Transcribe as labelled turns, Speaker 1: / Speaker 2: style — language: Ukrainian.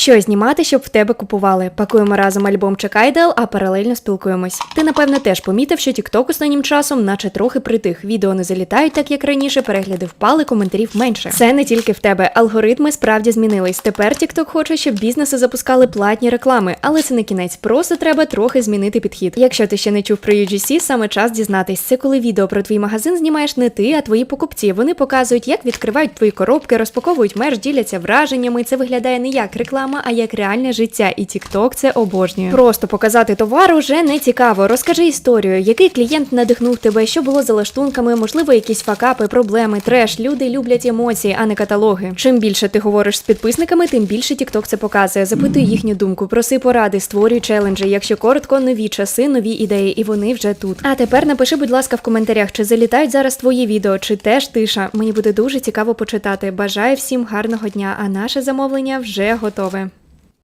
Speaker 1: Що знімати, щоб в тебе купували? Пакуємо разом альбом чи кайдел, а паралельно спілкуємось. Ти напевне теж помітив, що TikTok останнім часом, наче трохи притих. Відео не залітають, так як раніше, перегляди впали, коментарів менше. Це не тільки в тебе. Алгоритми справді змінились. Тепер TikTok хоче, щоб бізнеси запускали платні реклами, але це не кінець. Просто треба трохи змінити підхід. Якщо ти ще не чув про UGC, саме час дізнатись. Це коли відео про твій магазин знімаєш не ти, а твої покупці. Вони показують, як відкривають твої коробки, розпаковують мерч, діляться враженнями. Це виглядає не як реклама, а як реальне життя. І TikTok це обожнює. Просто показати товар уже не цікаво. Розкажи історію, який клієнт надихнув тебе, що було за лаштунками, можливо, якісь факапи, проблеми, треш. Люди люблять емоції, а не каталоги. Чим більше ти говориш з підписниками, тим більше TikTok це показує. Запитуй їхню думку, проси поради, створюй челенджі. Якщо коротко, нові часи, нові ідеї, і вони вже тут. А тепер напиши, будь ласка, в коментарях, чи залітають зараз твої відео, чи теж тиша. Мені буде дуже цікаво почитати. Бажаю всім гарного дня, а наше замовлення вже готове.